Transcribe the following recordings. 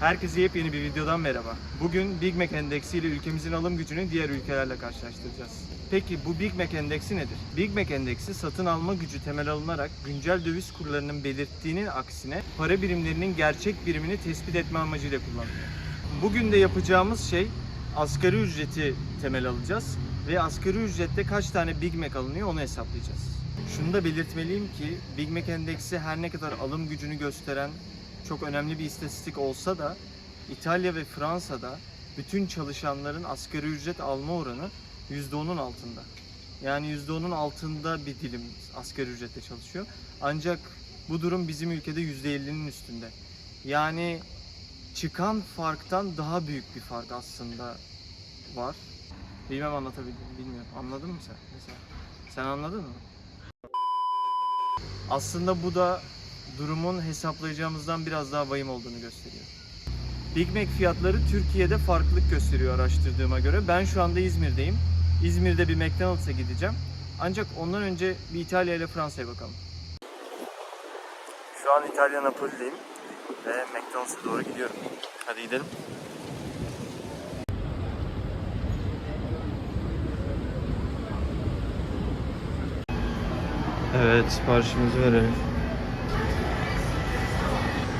Herkese yepyeni bir videodan merhaba. Bugün Big Mac Endeksi ile ülkemizin alım gücünü diğer ülkelerle karşılaştıracağız. Peki bu Big Mac Endeksi nedir? Big Mac Endeksi satın alma gücü temel alınarak güncel döviz kurlarının belirttiğinin aksine para birimlerinin gerçek birimini tespit etme amacıyla kullanılıyor. Bugün de yapacağımız şey asgari ücreti temel alacağız ve asgari ücrette kaç tane Big Mac alınıyor onu hesaplayacağız. Şunu da belirtmeliyim ki Big Mac Endeksi her ne kadar alım gücünü gösteren çok önemli bir istatistik olsa da İtalya ve Fransa'da bütün çalışanların asgari ücret alma oranı %10'un altında. Yani %10'un altında bir dilim asgari ücretle çalışıyor. Ancak bu durum bizim ülkede %50'nin üstünde. Yani çıkan farktan daha büyük bir fark aslında var. Bilmem anlatabildim, bilmiyorum. Anladın mı sen mesela? Sen anladın mı? Aslında bu da durumun hesaplayacağımızdan biraz daha vahim olduğunu gösteriyor. Big Mac fiyatları Türkiye'de farklılık gösteriyor araştırdığıma göre. Ben şu anda İzmir'deyim. İzmir'de bir McDonald's'a gideceğim. Ancak ondan önce bir İtalya ile Fransa'ya bakalım. Şu an İtalya Napoli'deyim ve McDonald's'a doğru gidiyorum. Hadi gidelim. Evet, siparişimizi verelim.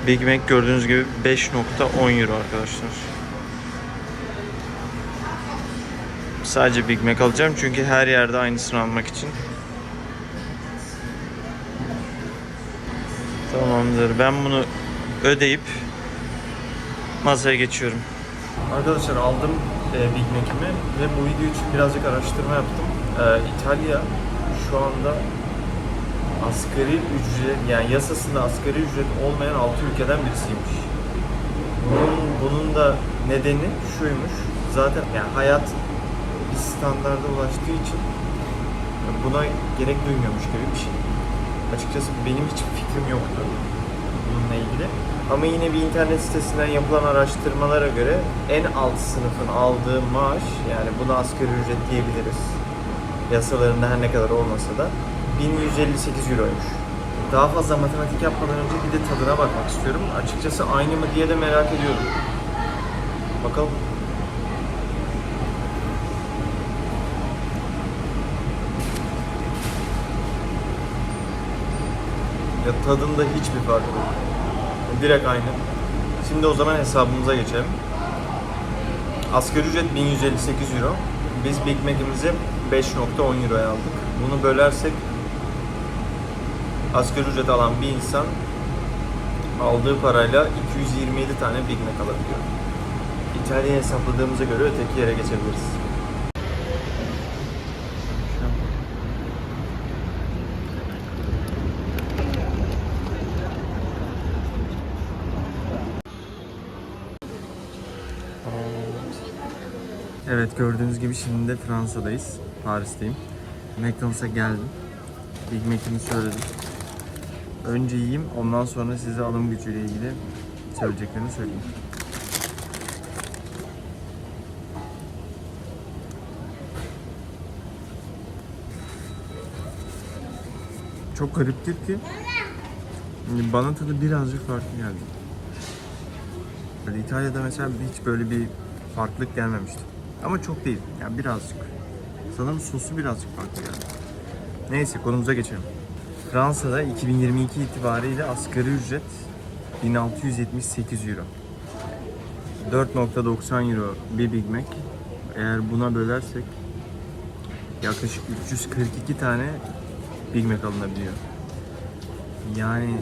Big Mac gördüğünüz gibi 5.10 euro arkadaşlar. Sadece Big Mac alacağım çünkü her yerde aynısını almak için. Tamamdır. Ben bunu ödeyip masaya geçiyorum. Arkadaşlar aldım e, Big Mac'imi ve bu video için birazcık araştırma yaptım. E, İtalya şu anda asgari ücret yani yasasında asgari ücret olmayan 6 ülkeden birisiymiş. Bunun, bunun da nedeni şuymuş. Zaten yani hayat bir standarda ulaştığı için buna gerek duymuyormuş gibi bir şey. Açıkçası benim hiç fikrim yoktu bununla ilgili. Ama yine bir internet sitesinden yapılan araştırmalara göre en alt sınıfın aldığı maaş yani buna asgari ücret diyebiliriz. Yasalarında her ne kadar olmasa da 1158 euroymuş. Daha fazla matematik yapmadan önce bir de tadına bakmak istiyorum. Açıkçası aynı mı diye de merak ediyorum. Bakalım. Ya tadında hiçbir fark yok. Direkt aynı. Şimdi o zaman hesabımıza geçelim. Asgari ücret 1158 euro. Biz Big Mac'imizi 5.10 euroya aldık. Bunu bölersek asgari ücret alan bir insan aldığı parayla 227 tane Big Mac alabiliyor. İtalya'ya hesapladığımıza göre öteki yere geçebiliriz. Evet gördüğünüz gibi şimdi de Fransa'dayız. Paris'teyim. McDonald's'a geldim. Big Mac'imi söyledim. Önce yiyeyim ondan sonra size alım gücüyle ilgili söyleyeceklerimi söyleyeyim. Çok gariptir ki bana tadı birazcık farklı geldi. Böyle İtalya'da mesela hiç böyle bir farklılık gelmemişti. Ama çok değil. Yani birazcık. Sanırım sosu birazcık farklı geldi. Neyse konumuza geçelim. Fransa'da 2022 itibariyle asgari ücret 1678 euro. 4.90 euro bir Big Mac. Eğer buna bölersek yaklaşık 342 tane Big Mac alınabiliyor. Yani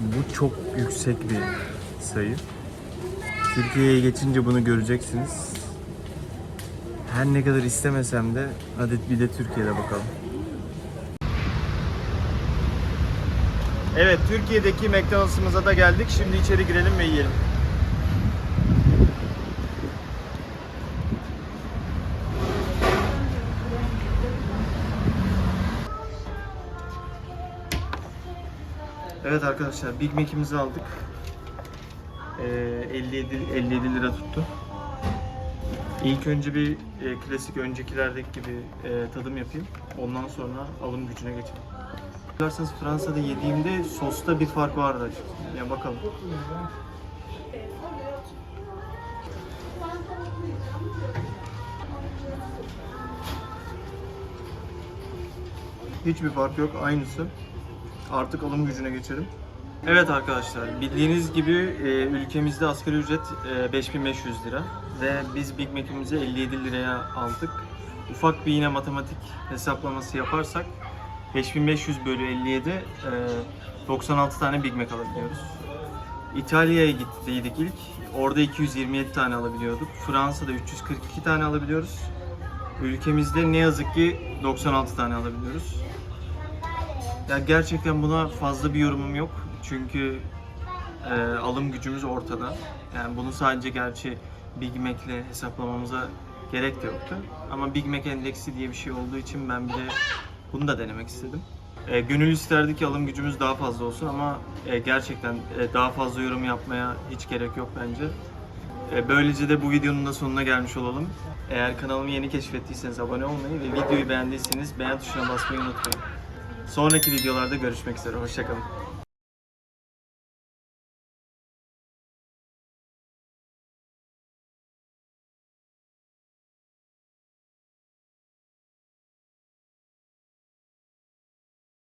bu çok yüksek bir sayı. Türkiye'ye geçince bunu göreceksiniz. Her ne kadar istemesem de hadi bir de Türkiye'de bakalım. Evet, Türkiye'deki McDonald's'ımıza da geldik. Şimdi içeri girelim ve yiyelim. Evet arkadaşlar, Big Mac'imizi aldık. Ee, 57 57 lira tuttu. İlk önce bir e, klasik öncekilerdeki gibi e, tadım yapayım. Ondan sonra alım gücüne geçelim. Dilerseniz Fransa'da yediğimde sosta bir fark vardı açıkçası. Yani bakalım. Hiçbir fark yok. Aynısı. Artık alım gücüne geçelim. Evet arkadaşlar, bildiğiniz gibi e, ülkemizde asgari ücret e, 5500 lira ve biz Big Mac'imizi 57 liraya aldık. Ufak bir yine matematik hesaplaması yaparsak 5500 bölü 57 e, 96 tane Big Mac alabiliyoruz. İtalya'ya gittiydik ilk. Orada 227 tane alabiliyorduk. Fransa'da 342 tane alabiliyoruz. Ülkemizde ne yazık ki 96 tane alabiliyoruz. Ya gerçekten buna fazla bir yorumum yok. Çünkü e, alım gücümüz ortada. Yani bunu sadece gerçi Big Mac'le hesaplamamıza gerek de yoktu. Ama Big Mac endeksi diye bir şey olduğu için ben bir de bunu da denemek istedim. E, gönül isterdi ki alım gücümüz daha fazla olsun ama e, gerçekten e, daha fazla yorum yapmaya hiç gerek yok bence. E, böylece de bu videonun da sonuna gelmiş olalım. Eğer kanalımı yeni keşfettiyseniz abone olmayı ve videoyu beğendiyseniz beğen tuşuna basmayı unutmayın. Sonraki videolarda görüşmek üzere. Hoşçakalın.